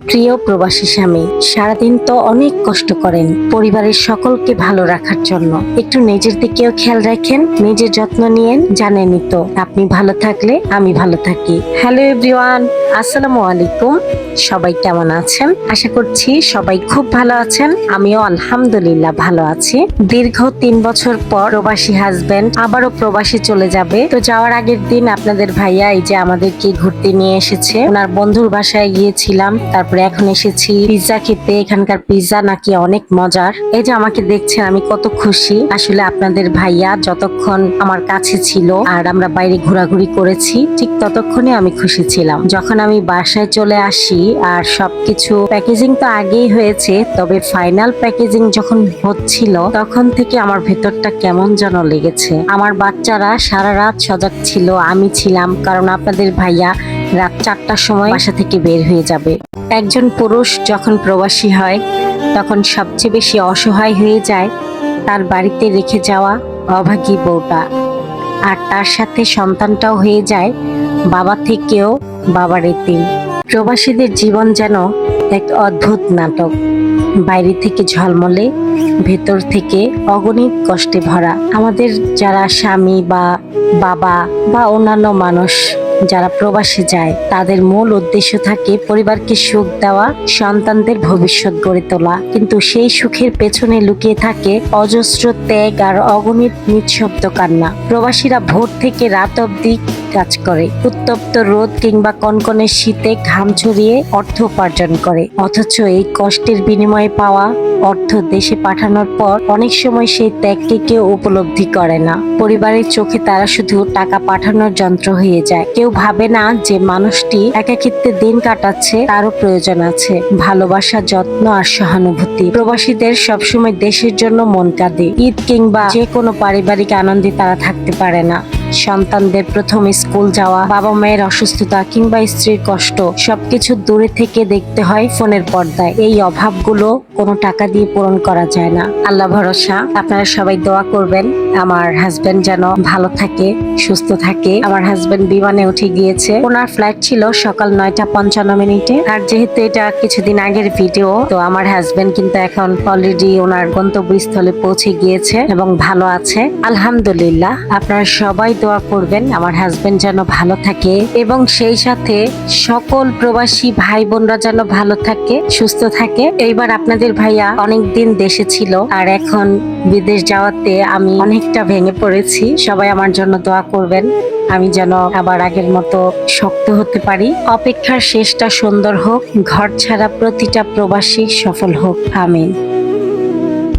প্রিয় প্রবাসী স্বামী, সারাদিন তো অনেক কষ্ট করেন পরিবারের সকলকে ভালো রাখার জন্য। একটু নিজের দিকেও খেয়াল রাখেন, নিজের যত্ন নিয়েন জানেনই তো, আপনি ভালো থাকলে আমি ভালো থাকি। হ্যালো এভরিওয়ান, আসসালামু আলাইকুম। সবাই কেমন আছেন? আশা করছি সবাই খুব ভালো আছেন, আমিও আলহামদুলিল্লাহ ভালো আছি। দীর্ঘ তিন বছর পর প্রবাসী হাজবেন্ড আবারও প্রবাসী চলে যাবে। তো যাওয়ার আগের দিন আপনাদের ভাইয়া এই যে আমাদেরকে ঘুরতে নিয়ে এসেছে, ওনার বন্ধুর বাসায় গিয়েছিলাম তারপরে এখন এসেছি। পিৎজা খেতে, এখানকার পিৎজা নাকি অনেক মজার। এই যে আমাকে দেখছেন, আমি কত খুশি। আসলে আপনাদের ভাইয়া যতক্ষণ আমার কাছে ছিল আর আমরা বাইরে ঘোরাঘুরি করেছি, ঠিক ততক্ষণে আমি খুশি ছিলাম। যখন আমি বাসায় চলে আসি আর সবকিছু প্যাকেজিং তো আগেই হয়েছে, তবে ফাইনাল প্যাকেজিং যখন হচ্ছিল, তখন থেকে আমার ভেতরটা কেমন যেন লেগেছে। আমার বাচ্চারা সারা রাত সজাগ ছিল, আমি ছিলাম, কারণ আপনাদের ভাইয়া রাত চারটার সময় বাসা থেকে বের হয়ে যাবে। একজন পুরুষ যখন প্রবাসী হয়, তখন সবচেয়ে বেশি অসহায় হয়ে যায় তার বাড়িতে রেখে যাওয়া অভাগী বউটা। আর তার সাথে সন্তানটাও হয়ে যায় বাবা থেকেও বাবার এতিম প্রবাসীদের জীবন যেন এক অদ্ভুত নাটক। বাইরে থেকে ঝলমলে, ভেতর থেকে অগণিত কষ্টে ভরা। আমাদের যারা স্বামী বা বাবা বা অন্যান্য মানুষ যারা প্রবাসে যায়, তাদের মূল উদ্দেশ্য থাকে পরিবারকে সুখ দেওয়া, সন্তানদের ভবিষ্যৎ গড়ে তোলা। কিন্তু সেই সুখের পেছনে লুকিয়ে থাকে অজস্র ত্যাগ আর অগণিত নিঃশব্দ কান্না। প্রবাসীরা ভোর থেকে রাত অবধি কাজ করে, উত্তপ্ত রোদ কিংবা কনকনে শীতে ঘাম ছড়িয়ে অর্থ উপার্জন করে। অথচ এই কষ্টের বিনিময়ে পাওয়া অর্থ দেশে পাঠানোর পর অনেক সময় সেই ত্যাগকে কেউ উপলব্ধি করে না। পরিবারের চোখে তারা শুধু টাকা পাঠানোর যন্ত্র হয়ে যায়। কেউ ভাবে না যে মানুষটি একাকিত্বে দিন কাটাচ্ছে, তারও প্রয়োজন আছে। ভালোবাসা, যত্ন আর সহানুভূতি। প্রবাসীদের সবসময় দেশের জন্য মন কাঁদে। ঈদ কিংবা যে কোনো পারিবারিক আনন্দে তারা থাকতে পারে না। সন্তানদের প্রথম স্কুল যাওয়া, বাবা মায়ের অসুস্থতা কিংবা স্ত্রীর কষ্ট, সবকিছু দূরে থেকে দেখতে হয় ফোনের পর্দায়। এই অভাবগুলো কোনো টাকা দিয়ে পূরণ করা যায় না। আল্লাহ ভরসা, আপনারা সবাই দোয়া করবেন, আমার হাজবেন্ড যেন ভালো থাকে, সুস্থ থাকে। আমার হাজবেন্ড বিমানে উঠে গিয়েছে। ওনার ফ্লাইট ছিল সকাল নয়টা পঞ্চান্ন মিনিটে। আর যেহেতু এটা কিছুদিন আগের ভিডিও তো আমার হাজবেন্ড কিন্তু এখন অলরেডি ওনার গন্তব্যস্থলে পৌঁছে গিয়েছে এবং ভালো আছে। আলহামদুলিল্লাহ, আপনারা সবাই দোয়া করবেন, আমার হাজবেন্ড যেন ভালো থাকে এবং সেই সাথে সকল প্রবাসী ভাই বোনরা যেন ভালো থাকে, সুস্থ থাকে। এইবার আপনাদের ভাইয়া অনেক দিন দেশে ছিল আর এখন বিদেশ যাওয়াতে আমি অনেকটা ভেঙে পড়েছি। সবাই আমার জন্য দোয়া করবেন, আমি যেন আবার আগের মতো শক্ত হতে পারি। অপেক্ষার শেষটা সুন্দর হোক, ঘর ছাড়া প্রতিটা প্রবাসী সফল হোক। আমিন।